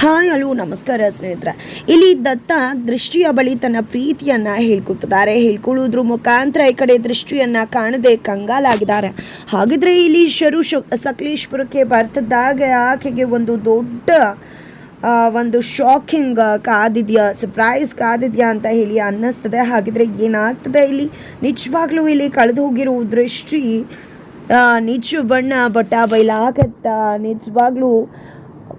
Hi hello ನಮಸ್ಕಾರ ಸ್ನೇಹಿತರೆ. ಇಲ್ಲಿ ದತ್ತ ದೃಷ್ಟಿಯ ಬಳಿ ತನ್ನ ಪ್ರೀತಿಯನ್ನ ಹೇಳ್ಕೊತಿದ್ದಾರೆ ಹೇಳ್ಕೊಳ್ಳೋದ್ರ ಮುಖಾಂತರ ಈ ಕಡೆ ದೃಷ್ಟಿಯನ್ನ ಕಾಣದೆ ಕಂಗಾಲಾಗಿದ್ದಾರೆ. ಹಾಗಿದ್ರೆ ಇಲ್ಲಿ ಶರು ಸಕಲೇಶ್ಪುರಕ್ಕೆ ಬರ್ತಿದ್ದಾಗ ಆಕೆಗೆ ಒಂದು ದೊಡ್ಡ ಒಂದು ಶಾಕಿಂಗ್ ಕಾದಿದೆಯಾ ಸರ್ಪ್ರೈಸ್ ಕಾದಿದೆಯಾ ಅಂತ ಹೇಳಿ ಅನ್ನಿಸ್ತದೆ. ಹಾಗಿದ್ರೆ ಏನಾಗ್ತದೆ ಇಲ್ಲಿ? ನಿಜವಾಗ್ಲೂ ಇಲ್ಲಿ ಕಳೆದು ಹೋಗಿರೋ ದೃಷ್ಟಿ ನಿಜ ಬಣ್ಣ, ಬಟ್ಟ ಬೈಲಾಗತ್ತ? ನಿಜವಾಗ್ಲೂ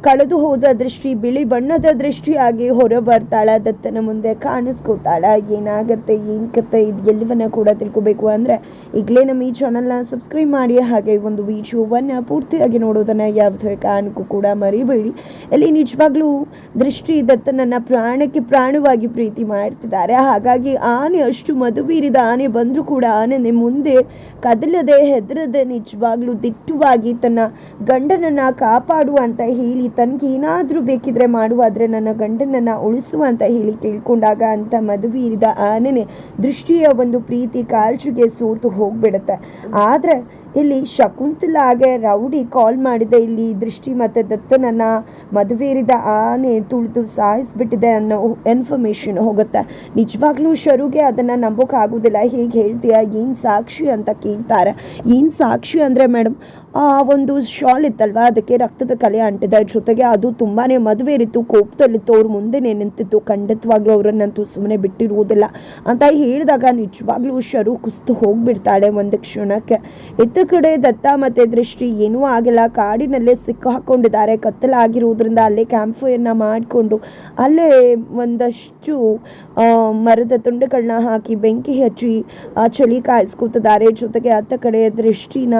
ಕಳೆದು ಹೋದ ದೃಷ್ಟಿ, ಬಿಳಿ ಬಣ್ಣದ ದೃಷ್ಟಿಯಾಗಿ ಹೊರ ಬರ್ತಾಳ ದತ್ತನ ಮುಂದೆ ಕಾಣಿಸ್ಕೋತಾಳ. ಏನಾಗತ್ತೆ ಏನ್ ಕತೆ ಇದು ಎಲ್ಲವನ್ನ ಕೂಡ ತಿಳ್ಕೊಬೇಕು ಅಂದ್ರೆ ಈಗಲೇ ನಮ್ಮ ಈ ಚಾನಲ್ನ ಸಬ್ಸ್ಕ್ರೈಬ್ ಮಾಡಿ. ಹಾಗೆ ಒಂದು ವಿಡಿಯೋವನ್ನ ಪೂರ್ತಿಯಾಗಿ ನೋಡೋದನ್ನ ಯಾವುದೇ ಕಾರಣಕ್ಕೂ ಕೂಡ ಮರಿಬೇಡಿ. ಇಲ್ಲಿ ನಿಜವಾಗ್ಲೂ ದೃಷ್ಟಿ ದತ್ತನನ್ನ ಪ್ರಾಣಕ್ಕೆ ಪ್ರಾಣವಾಗಿ ಪ್ರೀತಿ ಮಾಡ್ತಿದ್ದಾರೆ. ಹಾಗಾಗಿ ಆನೆ ಅಷ್ಟು ಮದುವೀರಿದ ಆನೆ ಬಂದರೂ ಕೂಡ ಆನೆ ಮುಂದೆ ಕದಲದೆ ಹೆದರದೆ ನಿಜವಾಗ್ಲೂ ದಿಟ್ಟುವಾಗಿ ತನ್ನ ಗಂಡನನ್ನ ಕಾಪಾಡುವಂತ ಹೇಳಿ ತನಗೆ ಏನಾದರೂ ಬೇಕಿದ್ರೆ ಮಾಡುವಾದ್ರೆ ನನ್ನ ಗಂಡನನ್ನು ಉಳಿಸುವ ಅಂತ ಹೇಳಿ ಕೇಳ್ಕೊಂಡಾಗ ಅಂತ ಇರಿದ ಆನೆನೆ ದೃಷ್ಟಿಯ ಒಂದು ಪ್ರೀತಿ ಕಾಳಜಿಗೆ ಸೋತು ಹೋಗ್ಬಿಡುತ್ತೆ. ಆದ್ರೆ ಇಲ್ಲಿ ಶಕುಂತಲಾಗೆ ರೌಡಿ ಕಾಲ್ ಮಾಡಿದೆ. ಇಲ್ಲಿ ದೃಷ್ಟಿ ಮತ್ತೆ ದತ್ತನನ್ನ ಮದುವೇರಿದ ಆನೆ ತುಳಿದು ಸಾಯಿಸ್ಬಿಟ್ಟಿದೆ ಅನ್ನೋ ಇನ್ಫಾರ್ಮೇಶನ್ ಹೋಗುತ್ತೆ. ನಿಜವಾಗ್ಲೂ ಶರುಗೆ ಅದನ್ನ ನಂಬೋಕ್ಕಾಗೋದಿಲ್ಲ ಹೇಗೆ ಹೇಳ್ತೀಯ? ಏನು ಸಾಕ್ಷಿ ಅಂತ ಕೇಳ್ತಾರೆ. ಏನು ಸಾಕ್ಷಿ ಅಂದರೆ ಮೇಡಮ್ ಆ ಒಂದು ಶಾಲ್ ಇತ್ತಲ್ವಾ? ಅದಕ್ಕೆ ರಕ್ತದ ಕಲೆ ಅಂಟಿದೆ. ಜೊತೆಗೆ ಅದು ತುಂಬಾನೇ ಮದುವೆರಿತ್ತು ಕೋಪದಲ್ಲಿತ್ತು ಅವ್ರ ಮುಂದೆನೇ ನಿಂತಿತ್ತು. ಖಂಡಿತವಾಗ್ಲೂ ಅವರನ್ನಂತೂ ಸುಮ್ಮನೆ ಬಿಟ್ಟಿರುವುದಿಲ್ಲ. ಅಂತ ಹೇಳಿದಾಗ ನಿಜವಾಗ್ಲೂ ಶರು ಕುಸ್ತು ಹೋಗಿಬಿಡ್ತಾಳೆ ಒಂದು ಕ್ಷಣಕ್ಕೆ. ಇತ್ತ ಕಡೆ ದತ್ತ ಮತ್ತೆ ದೃಷ್ಟಿ ಏನೂ ಆಗಿಲ್ಲ. ಕಾಡಿನಲ್ಲೇ ಸಿಕ್ಕಾಕೊಂಡಿದ್ದಾರೆ. ಕತ್ತಲಾಗಿರುವುದರಿಂದ ಅಲ್ಲೇ ಕ್ಯಾಂಪ್ ಫೈರ್ನ ಮಾಡಿಕೊಂಡು ಅಲ್ಲೇ ಒಂದಷ್ಟು ಮರದ ತುಂಡುಗಳನ್ನ ಹಾಕಿ ಬೆಂಕಿ ಹಚ್ಚಿ, ಆ, ಚಳಿ ಕಾಯಿಸ್ಕೊತಿದ್ದಾರೆ. ಜೊತೆಗೆ ಅತ್ತ ಕಡೆ ದೃಷ್ಟಿನ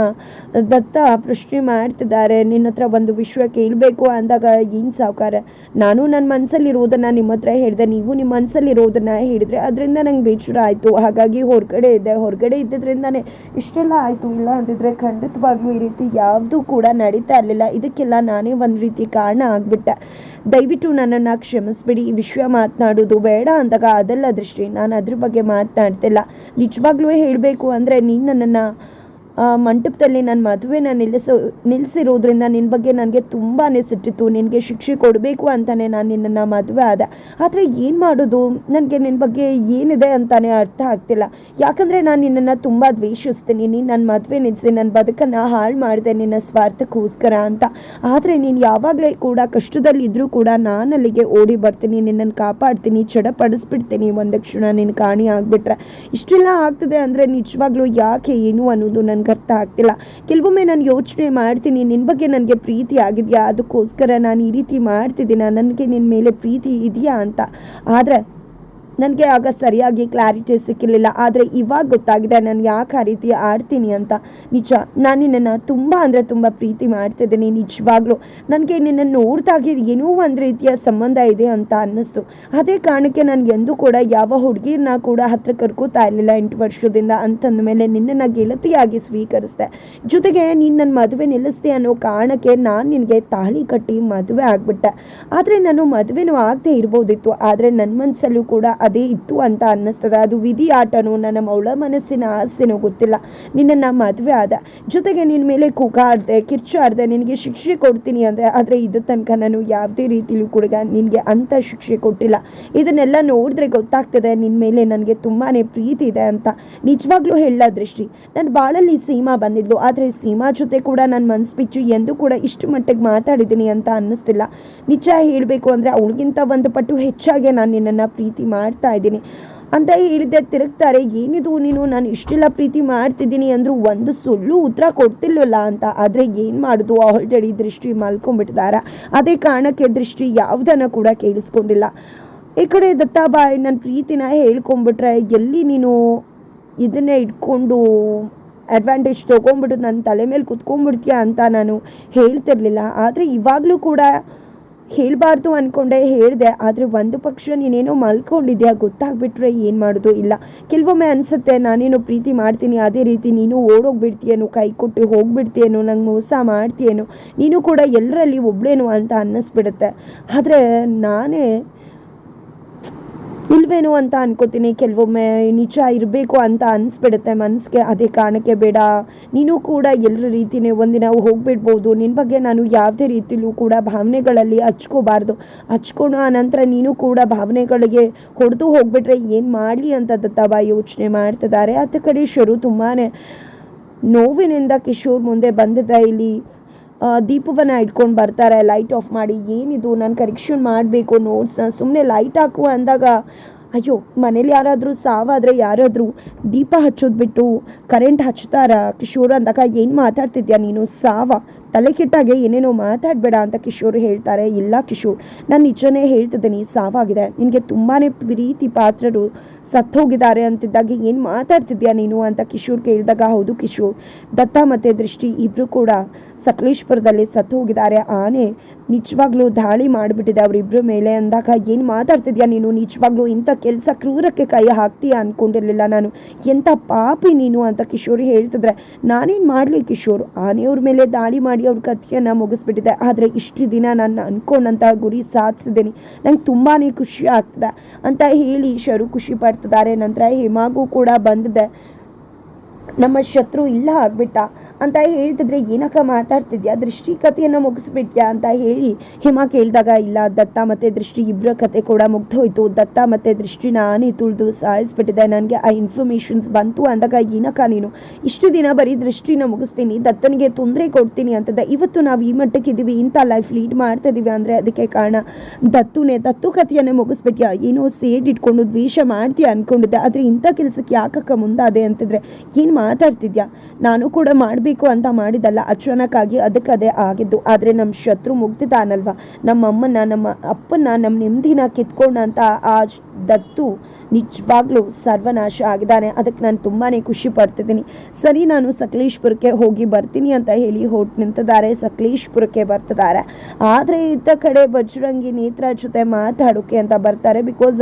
ದತ್ತ ಪ್ರಶ್ನೆ ಮಾಡ್ತಿದ್ದಾರೆ. ನಿನ್ನ ಹತ್ರ ಒಂದು ವಿಷಯ ಕೇಳಬೇಕು ಅಂದಾಗ ಏನು ಸಾವುಕಾರ? ನಾನು ನನ್ನ ಮನಸ್ಸಲ್ಲಿರೋದನ್ನ ನಿಮ್ಮ ಹತ್ರ ಹೇಳಿದೆ. ನೀವು ನಿಮ್ಮ ಮನಸ್ಸಲ್ಲಿರೋದನ್ನ ಹೇಳಿದ್ರೆ ಅದರಿಂದ ನಂಗೆ ಬೇಜಾರು ಆಯಿತು ಹಾಗಾಗಿ ಹೊರಗಡೆ ಇದ್ದೆ. ಹೊರಗಡೆ ಇದ್ದಿದ್ರಿಂದಾನೇ ಇಷ್ಟೆಲ್ಲ ಆಯಿತು. ಇಲ್ಲ ಅಂದಿದ್ರೆ ಖಂಡಿತವಾಗ್ಲೂ ಈ ರೀತಿ ಯಾವುದೂ ಕೂಡ ನಡೀತಾ ಇರಲಿಲ್ಲ. ಇದಕ್ಕೆಲ್ಲ ನಾನೇ ಒಂದು ರೀತಿ ಕಾರಣ ಆಗ್ಬಿಟ್ಟೆ. ದಯವಿಟ್ಟು ನನ್ನನ್ನು ಕ್ಷಮಿಸ್ಬಿಡಿ. ಈ ವಿಷಯ ಮಾತನಾಡೋದು ಬೇಡ ಅಂದಾಗ ಅದೆಲ್ಲ ದೃಷ್ಟಿ. ನಾನು ಅದ್ರ ಬಗ್ಗೆ ಮಾತನಾಡ್ತಿಲ್ಲ. ನಿಜವಾಗ್ಲೂ ಹೇಳಬೇಕು ಅಂದರೆ ನೀನು ನನ್ನನ್ನು ಮಂಟಪದಲ್ಲಿ ನನ್ನ ಮದುವೆನ ನಿಲ್ಲಿಸೋ ನಿಲ್ಲಿಸಿರೋದ್ರಿಂದ ನಿನ್ನ ಬಗ್ಗೆ ನನಗೆ ತುಂಬಾ ಸಿಟ್ಟಿತ್ತು. ನಿನಗೆ ಶಿಕ್ಷೆ ಕೊಡಬೇಕು ಅಂತಲೇ ನಾನು ನಿನ್ನನ್ನು ಮದುವೆ ಆದ. ಆದರೆ ಏನು ಮಾಡೋದು? ನನಗೆ ನಿನ್ನ ಬಗ್ಗೆ ಏನಿದೆ ಅಂತಾನೆ ಅರ್ಥ ಆಗ್ತಿಲ್ಲ. ಯಾಕಂದರೆ ನಾನು ನಿನ್ನನ್ನು ತುಂಬ ದ್ವೇಷಿಸ್ತೀನಿ. ನೀನು ನನ್ನ ಮದುವೆ ನಿಲ್ಲಿಸಿ ನನ್ನ ಬದುಕನ್ನು ಹಾಳು ಮಾಡಿದೆ ನಿನ್ನ ಸ್ವಾರ್ಥಕ್ಕೋಸ್ಕರ ಅಂತ. ಆದರೆ ನೀನು ಯಾವಾಗಲೇ ಕೂಡ ಕಷ್ಟದಲ್ಲಿದ್ದರೂ ಕೂಡ ನಾನು ಅಲ್ಲಿಗೆ ಓಡಿ ಬರ್ತೀನಿ. ನಿನ್ನನ್ನು ಕಾಪಾಡ್ತೀನಿ, ಚಡಪಡಿಸ್ಬಿಡ್ತೀನಿ. ಒಂದು ಕ್ಷಣ ನಿನ್ನ ಕಾಣಿ ಆಗಿಬಿಟ್ರೆ. ಇಷ್ಟೆಲ್ಲ ಆಗ್ತದೆ ಅಂದರೆ ನಿಜವಾಗ್ಲೂ ಯಾಕೆ ಏನು ಅನ್ನೋದು ನನಗೆ ಅರ್ಥ ಆಗ್ತಿಲ್ಲ. ಕೆಲವೊಮ್ಮೆ ನಾನು ಯೋಚನೆ ಮಾಡ್ತೀನಿ ನಿನ್ನ ಬಗ್ಗೆ ನನಗೆ ಪ್ರೀತಿ ಆಗಿದೆಯಾ? ಅದಕ್ಕೋಸ್ಕರ ನಾನು ಈ ರೀತಿ ಮಾಡ್ತಿದ್ದೀನ? ನನಗೆ ನಿನ್ನ ಮೇಲೆ ಪ್ರೀತಿ ಇದೆಯಾ ಅಂತ. ಆದರೆ ನನಗೆ ಆಗ ಸರಿಯಾಗಿ ಕ್ಲಾರಿಟಿ ಸಿಕ್ಕಿರಲಿಲ್ಲ. ಆದರೆ ಇವಾಗ ಗೊತ್ತಾಗಿದೆ ನಾನು ಯಾಕೆ ಆ ರೀತಿ ಆಡ್ತೀನಿ ಅಂತ. ನಿಜ, ನಾನು ನಿನ್ನನ್ನು ತುಂಬ ಅಂದರೆ ತುಂಬ ಪ್ರೀತಿ ಮಾಡ್ತಿದ್ದೀನಿ. ನಿಜವಾಗ್ಲೂ ನನಗೆ ನಿನ್ನನ್ನು ನೋಡಿದಾಗೆ ಏನೋ ಒಂದು ರೀತಿಯ ಸಂಬಂಧ ಇದೆ ಅಂತ ಅನ್ನಿಸ್ತು. ಅದೇ ಕಾರಣಕ್ಕೆ ನಾನು ಎಂದೂ ಕೂಡ ಯಾವ ಹುಡುಗಿರನ್ನ ಕೂಡ ಹತ್ರ ಕರ್ಕೋತಾ ಇರಲಿಲ್ಲ ಎಂಟು ವರ್ಷದಿಂದ ಅಂತಂದ ಮೇಲೆ ನಿನ್ನನ್ನು ಗೆಳತಿಯಾಗಿ ಸ್ವೀಕರಿಸಿದೆ. ಜೊತೆಗೆ ನೀನು ನನ್ನ ಮದುವೆ ನಿಲ್ಲಿಸ್ದೆ ಅನ್ನೋ ಕಾರಣಕ್ಕೆ ನಾನು ನಿನಗೆ ತಾಳಿ ಕಟ್ಟಿ ಮದುವೆ ಆಗಿಬಿಟ್ಟೆ. ಆದರೆ ನಾನು ಮದುವೆನೂ ಆಗದೆ ಇರ್ಬೋದಿತ್ತು. ಆದರೆ ನನ್ನ ಮನಸ್ಸಲ್ಲೂ ಕೂಡ ಅದೇ ಇತ್ತು ಅಂತ ಅನ್ನಿಸ್ತದೆ. ಅದು ವಿಧಿ ಆಟನೋ ನನ್ನ ಮೌಳ ಮನಸ್ಸಿನ ಆಸೆನೋ ಗೊತ್ತಿಲ್ಲ. ನಿನ್ನನ್ನು ಮದುವೆ ಆದ. ಜೊತೆಗೆ ನಿನ್ನ ಮೇಲೆ ಕೂಗಾಡ್ದೆ ಕಿರ್ಚಾಡ್ದೆ ನಿನಗೆ ಶಿಕ್ಷೆ ಕೊಡ್ತೀನಿ ಅಂದರೆ ಆದರೆ ಇದು ತನಕ ನಾನು ಯಾವುದೇ ರೀತಿಯಲ್ಲೂ ಕೂಡ ನಿನಗೆ ಅಂಥ ಶಿಕ್ಷೆ ಕೊಟ್ಟಿಲ್ಲ. ಇದನ್ನೆಲ್ಲ ನೋಡಿದ್ರೆ ಗೊತ್ತಾಗ್ತದೆ ನಿನ್ನ ಮೇಲೆ ನನಗೆ ತುಂಬಾ ಪ್ರೀತಿ ಇದೆ ಅಂತ. ನಿಜವಾಗ್ಲೂ ಹೇಳ ದೃಷ್ಟಿ. ನನ್ನ ಬಾಳಲ್ಲಿ ಸೀಮಾ ಬಂದಿದ್ಲು. ಆದರೆ ಸೀಮಾ ಜೊತೆ ಕೂಡ ನನ್ನ ಮನ್ಸು ಬಿಚ್ಚು ಎಂದು ಕೂಡ ಇಷ್ಟು ಮಟ್ಟಿಗೆ ಮಾತಾಡಿದ್ದೀನಿ ಅಂತ ಅನ್ನಿಸ್ತಿಲ್ಲ. ನಿಜ ಹೇಳಬೇಕು ಅಂದರೆ ಅವಳಿಗಿಂತ ಒಂದು ಪಟ್ಟು ಹೆಚ್ಚಾಗಿ ನಾನು ನಿನ್ನನ್ನು ಪ್ರೀತಿ ಮಾಡ್ತಾ ಇದ್ದೀನಿ. ಅಂತ ಹೇಳಿದ್ದೆ, ತಿರುಗ್ತಾರೆ, ಏನಿದು ನೀನು? ನಾನು ಇಷ್ಟೆಲ್ಲ ಪ್ರೀತಿ ಮಾಡ್ತಿದ್ದೀನಿ ಅಂದರೂ ಒಂದು ಸುಳ್ಳು ಉತ್ತರ ಕೊಡ್ತಿಲ್ವಲ್ಲ ಅಂತ. ಆದರೆ ಏನು ಮಾಡೋದು? ಆಲ್ರೆಡಿ ದೃಷ್ಟಿ ಮಲ್ಕೊಂಡ್ಬಿಟ್ಟಿದಾರ. ಅದೇ ಕಾರಣಕ್ಕೆ ದೃಷ್ಟಿ ಯಾವುದನ್ನು ಕೂಡ ಕೇಳಿಸ್ಕೊಂಡಿಲ್ಲ. ಈ ಕಡೆ ದತ್ತಾಬಾಯಿ ನನ್ನ ಪ್ರೀತಿನ ಹೇಳ್ಕೊಂಬಿಟ್ರೆ ಎಲ್ಲಿ ನೀನು ಇದನ್ನೇ ಇಟ್ಕೊಂಡು ಅಡ್ವಾಂಟೇಜ್ ತೊಗೊಂಡ್ಬಿಟ್ಟು ನನ್ನ ತಲೆ ಮೇಲೆ ಕುತ್ಕೊಂಡ್ಬಿಡ್ತೀಯ ಅಂತ ನಾನು ಹೇಳ್ತಿರ್ಲಿಲ್ಲ. ಆದರೆ ಇವಾಗಲೂ ಕೂಡ ಹೇಳಬಾರ್ದು ಅಂದ್ಕೊಂಡೆ ಹೇಳಿದೆ, ಆದರೆ ಒಂದು ಪಕ್ಷ ನೀನೇನೋ ಮಲ್ಕೊಂಡಿದ್ಯಾ ಗೊತ್ತಾಗ್ಬಿಟ್ರೆ ಏನು ಮಾಡೋದು? ಇಲ್ಲ. ಕೆಲವೊಮ್ಮೆ ಅನಿಸುತ್ತೆ, ನಾನೇನೋ ಪ್ರೀತಿ ಮಾಡ್ತೀನಿ, ಅದೇ ರೀತಿ ನೀನು ಓಡೋಗ್ಬಿಡ್ತೀಯೇನೋ, ಕೈ ಕೊಟ್ಟು ಹೋಗ್ಬಿಡ್ತೀಯೇನೋ, ನಂಗೆ ಮೋಸ ಮಾಡ್ತೀಯೇನೋ, ನೀನು ಕೂಡ ಎಲ್ಲರಲ್ಲಿ ಒಬ್ಳೇನು ಅಂತ ಅನ್ನಿಸ್ಬಿಡುತ್ತೆ. ಆದರೆ ನಾನೇ ಇಲ್ವೇನೋ ಅಂತ ಅನ್ಕೋತೀನಿ. ಕೆಲವೊಮ್ಮೆ ನಿಜ ಇರಬೇಕು ಅಂತ ಅನಿಸ್ಬಿಡುತ್ತೆ ಮನಸ್ಸಿಗೆ ಅದೇ ಕಾರಣಕ್ಕೆ ಬೇಡ. ನೀನು ಕೂಡ ಎಲ್ಲರ ರೀತಿಯೇ ಒಂದಿನ ಹೋಗ್ಬಿಡ್ಬೋದು. ನಿನ್ನ ಬಗ್ಗೆ ನಾನು ಯಾವುದೇ ರೀತಿಲೂ ಕೂಡ ಭಾವನೆಗಳಲ್ಲಿ ಹಚ್ಕೋಬಾರ್ದು. ಹಚ್ಕೊಂಡು ಆ ನಂತರ ನೀನು ಕೂಡ ಭಾವನೆಗಳಿಗೆ ಹೊಡೆದು ಹೋಗ್ಬಿಟ್ರೆ ಏನು ಮಾಡಲಿ ಅಂತ ದತ್ತವ ಯೋಚನೆ ಮಾಡ್ತಿದ್ದಾರೆ. ಅತ್ತ ಕಡೆ ಶರು ತುಂಬಾ ನೋವಿನಿಂದ ಕಿಶೋರ್ ಮುಂದೆ ಬಂದಿದ್ದ ಇಲ್ಲಿ. ದೀಪವನ್ನ ಇಟ್ಕೊಂಡು ಬರ್ತಾರೆ ಲೈಟ್ ಆಫ್ ಮಾಡಿ, ಏನಿದು ನಾನು ಕರೆಕ್ಷನ್ ಮಾಡಬೇಕು ನೋಟ್ಸ್ನ ಸುಮ್ಮನೆ ಲೈಟ್ ಹಾಕು ಅಂದಾಗ, ಅಯ್ಯೋ, ಮನೇಲಿ ಯಾರಾದರೂ ಸಾವಾದರೆ ಯಾರಾದರೂ ದೀಪ ಹಚ್ಚೋದು ಬಿಟ್ಟು ಕರೆಂಟ್ ಹಚ್ತಾರ ಕಿಶೋರ್ ಅಂದಾಗ ಏನು ಮಾತಾಡ್ತಿದ್ಯಾ ನೀನು, ಸಾವ? ತಲೆ ಕೆಟ್ಟಾಗೆ ಏನೇನೋ ಮಾತಾಡಬೇಡ ಅಂತ ಕಿಶೋರ್ ಹೇಳ್ತಾರೆ. ಇಲ್ಲ ಕಿಶೋರ್, ನಾನು ನಿಜನೇ ಹೇಳ್ತಿದ್ದೀನಿ, ಸಾವಾಗಿದೆ. ನಿನಗೆ ತುಂಬಾ ಪ್ರೀತಿ ಪಾತ್ರರು ಸತ್ತೋಗಿದ್ದಾರೆ ಅಂತಿದ್ದಾಗ ಏನು ಮಾತಾಡ್ತಿದ್ಯಾ ನೀನು ಅಂತ ಕಿಶೋರ್ ಕೇಳಿದಾಗ, ಹೌದು ಕಿಶೋರ್, ದತ್ತ ಮತ್ತು ದೃಷ್ಟಿ ಇಬ್ಬರು ಕೂಡ ಸಕಲೇಶ್ಪುರದಲ್ಲಿ ಸತ್ತು ಹೋಗಿದ್ದಾರೆ ಆನೆ ನಿಜವಾಗ್ಲೂ ದಾಳಿ ಮಾಡಿಬಿಟ್ಟಿದೆ ಅವರಿಬ್ಬರ ಮೇಲೆ ಅಂದಾಗ ಏನು ಮಾತಾಡ್ತಿದ್ಯಾ ನೀನು? ನಿಜವಾಗ್ಲೂ ಇಂಥ ಕೆಲಸ ಕ್ರೂರಕ್ಕೆ ಕೈ ಹಾಕ್ತೀಯಾ ಅಂದ್ಕೊಂಡಿರಲಿಲ್ಲ ನಾನು. ಎಂಥ ಪಾಪಿ ನೀನು ಅಂತ ಕಿಶೋರ್ ಹೇಳ್ತಿದ್ರೆ, ನಾನೇನು ಮಾಡಲಿ ಕಿಶೋರ್? ಆನೆಯವ್ರ ಮೇಲೆ ದಾಳಿ ಮಾಡಿ ಅವ್ರ ಕಥೆಯನ್ನು ಮುಗಿಸ್ಬಿಟ್ಟಿದೆ. ಆದರೆ ಇಷ್ಟು ದಿನ ನಾನು ಅನ್ಕೊಂಡಂತ ಗುರಿ ಸಾಧಿಸಿದ್ದೀನಿ. ನಂಗೆ ತುಂಬಾ ಖುಷಿ ಆಗ್ತದೆ ಅಂತ ಹೇಳಿ ಶರು ಖುಷಿ ಪಡ್ತಿದ್ದಾರೆ. ನಂತರ ಹೇಮಾಗೂ ಕೂಡ ಬಂದಿದೆ. ನಮ್ಮ ಶತ್ರು ಇಲ್ಲ ಆಗ್ಬಿಟ್ಟ. ಅಂತ ಹೇಳ್ತಿದ್ರೆ, ಏನಕ್ಕ ಮಾತಾಡ್ತಿದ್ಯಾ? ದೃಷ್ಟಿ ಕಥೆಯನ್ನು ಮುಗಿಸ್ಬಿಟ್ಯಾ ಅಂತ ಹೇಳಿ ಹಿಮ ಕೇಳಿದಾಗ, ಇಲ್ಲ ದತ್ತ ಮತ್ತು ದೃಷ್ಟಿ ಇಬ್ಬರ ಕತೆ ಕೂಡ ಮುಗ್ದೋಯ್ತು. ದತ್ತ ಮತ್ತು ದೃಷ್ಟಿ ನಾನೇ ತುಳಿದು ಸಾಯಿಸ್ಬಿಟ್ಟಿದೆ. ನನಗೆ ಆ ಇನ್ಫಾರ್ಮೇಷನ್ಸ್ ಬಂತು ಅಂದಾಗ, ಏನಕ್ಕ ನೀನು? ಇಷ್ಟು ದಿನ ಬರೀ ದೃಷ್ಟಿನ ಮುಗಿಸ್ತೀನಿ, ದತ್ತನಿಗೆ ತೊಂದರೆ ಕೊಡ್ತೀನಿ ಅಂತದ ಇವತ್ತು ನಾವು ಈ ಮಟ್ಟಕ್ಕೆ ಇದ್ದೀವಿ ಇಂಥ ಲೈಫ್ ಲೀಡ್ ಮಾಡ್ತಾ ಇದೀವಿ ಅಂದರೆ ಅದಕ್ಕೆ ಕಾರಣ ದತ್ತುನೇ. ದತ್ತು ಕಥೆಯನ್ನೇ ಮುಗಿಸ್ಬಿಟ್ಯಾ? ಏನೋ ಸೇಡ್ ಇಟ್ಕೊಂಡು ದ್ವೇಷ ಮಾಡ್ತೀಯ ಅನ್ಕೊಂಡಿದ್ದೆ. ಆದರೆ ಇಂಥ ಕೆಲಸಕ್ಕೆ ಯಾಕಕ್ಕ ಮುಂದಾದೆ ಅಂತಿದ್ರೆ? ಏನು ಮಾತಾಡ್ತಿದ್ಯಾ? ನಾನು ಕೂಡ ಮಾಡಬೇಕು ಅಂತ ಮಾಡಿದಲ್ಲ ಅಚಾನಕ್ಕಾಗಿ ಅದಕ್ಕದೇ ಆಗಿದ್ದು. ಆದರೆ ನಮ್ಮ ಶತ್ರು ಮುಗ್ದಿದ್ದಾನಲ್ವ? ನಮ್ಮ ಅಮ್ಮನ ನಮ್ಮ ಅಪ್ಪನ ನಮ್ಮ ನೆಮ್ಮದಿನ ಕಿತ್ಕೊಂಡಂತ ಆ ದತ್ತು ನಿಜವಾಗ್ಲೂ ಸರ್ವನಾಶ ಆಗಿದ್ದಾನೆ. ಅದಕ್ಕೆ ನಾನು ತುಂಬಾ ಖುಷಿ ಪಡ್ತಿದ್ದೀನಿ. ಸರಿ, ನಾನು ಸಕಲೇಶ್ಪುರಕ್ಕೆ ಹೋಗಿ ಬರ್ತೀನಿ ಅಂತ ಹೇಳಿ ಹೊಟ್ಟು ನಿಂತಿದ್ದಾರೆ. ಸಕಲೇಶ್ಪುರಕ್ಕೆ ಬರ್ತಿದ್ದಾರೆ. ಆದರೆ ಇತ್ತ ಕಡೆ ಬಜರಂಗಿ ನೇತ್ರ ಜೊತೆ ಮಾತಾಡೋಕೆ ಅಂತ ಬರ್ತಾರೆ. ಬಿಕಾಸ್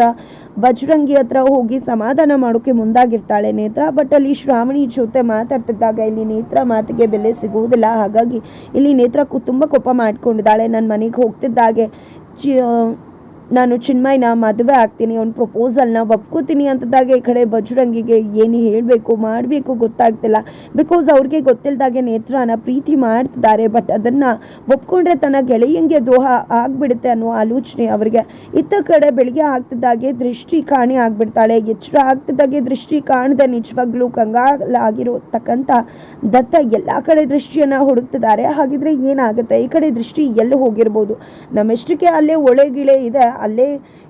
ಬಜರಂಗಿ ಹತ್ರ ಹೋಗಿ ಸಮಾಧಾನ ಮಾಡೋಕೆ ಮುಂದಾಗಿರ್ತಾಳೆ ನೇತ್ರ. ಬಟ್ ಅಲ್ಲಿ ಶ್ರಾವಣಿ ಜೊತೆ ಮಾತಾಡ್ತಿದ್ದಾಗ ಇಲ್ಲಿ ನೇತ್ರ ಮಾತಿಗೆ ಬೆಲೆ ಸಿಗುವುದಿಲ್ಲ. ಹಾಗಾಗಿ ಇಲ್ಲಿ ನೇತ್ರ ತುಂಬ ಕೋಪ ಮಾಡ್ಕೊಂಡಿದ್ದಾಳೆ. ನನ್ನ ಮನೆಗೆ ಹೋಗ್ತಿದ್ದಾಗೆ ಚಿ ನಾನು ಚಿನ್ಮಯ್ನ, ಮದುವೆ ಆಗ್ತೀನಿ, ಅವ್ನ ಪ್ರಪೋಸಲ್ನ ಒಪ್ಕೋತೀನಿ ಅಂತದಾಗ ಈ ಕಡೆ ಬಜರಂಗಿಗೆ ಏನು ಹೇಳಬೇಕು, ಮಾಡಬೇಕು ಗೊತ್ತಾಗ್ತಿಲ್ಲ. ಬಿಕಾಸ್ ಅವ್ರಿಗೆ ಗೊತ್ತಿಲ್ಲದಾಗೆ ನೇತ್ರನ ಪ್ರೀತಿ ಮಾಡ್ತಿದ್ದಾರೆ ಬಟ್ ಅದನ್ನು ಒಪ್ಕೊಂಡ್ರೆ ತನ್ನ ಗೆಳೆಯಂಗೆ ದ್ರೋಹ ಆಗಿಬಿಡುತ್ತೆ ಅನ್ನೋ ಆಲೋಚನೆ ಅವರಿಗೆ. ಇತ್ತ ಕಡೆ ಬೆಳಿಗ್ಗೆ ಆಗ್ತಿದ್ದಾಗೆ ದೃಷ್ಟಿ ಕಾಣಿ ಆಗಿಬಿಡ್ತಾಳೆ. ಎಚ್ಚರ ಆಗ್ತಿದ್ದಾಗೆ ದೃಷ್ಟಿ ಕಾಣದೆ ನಿಜವಾಗ್ಲೂ ಕಂಗಾಲಾಗಿರತಕ್ಕಂಥ ದತ್ತ ಎಲ್ಲ ಕಡೆ ದೃಷ್ಟಿಯನ್ನು ಹುಡುಕ್ತಿದ್ದಾರೆ. ಹಾಗಿದ್ರೆ ಏನಾಗುತ್ತೆ? ಈ ಕಡೆ ದೃಷ್ಟಿ ಎಲ್ಲಿ ಹೋಗಿರ್ಬೋದು? ನಮ್ಮೆಷ್ಟಕ್ಕೆ ಅಲ್ಲೇ ಒಳೆ ಗಿಳೆ ಇದೆ. ಅಲ್ಲೇ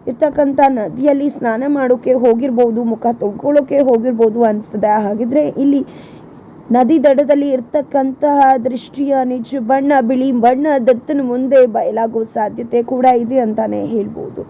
ಇರ್ತಕ್ಕಂಥ ನದಿಯಲ್ಲಿ ಸ್ನಾನ ಮಾಡೋಕೆ ಹೋಗಿರ್ಬೋದು, ಮುಖ ತೊಳ್ಕೊಳ್ಳೋಕೆ ಹೋಗಿರ್ಬೋದು ಅನಿಸ್ತದೆ. ಹಾಗಿದ್ರೆ ಇಲ್ಲಿ ನದಿ ದಡದಲ್ಲಿ ಇರ್ತಕ್ಕಂತಹ ದೃಷ್ಟಿಯ ನಿಜ ಬಣ್ಣ, ಬಿಳಿ ಬಣ್ಣ ದತ್ತನ ಮುಂದೆ ಬಯಲಾಗುವ ಸಾಧ್ಯತೆ ಕೂಡ ಇದೆ ಅಂತಾನೆ ಹೇಳ್ಬೋದು.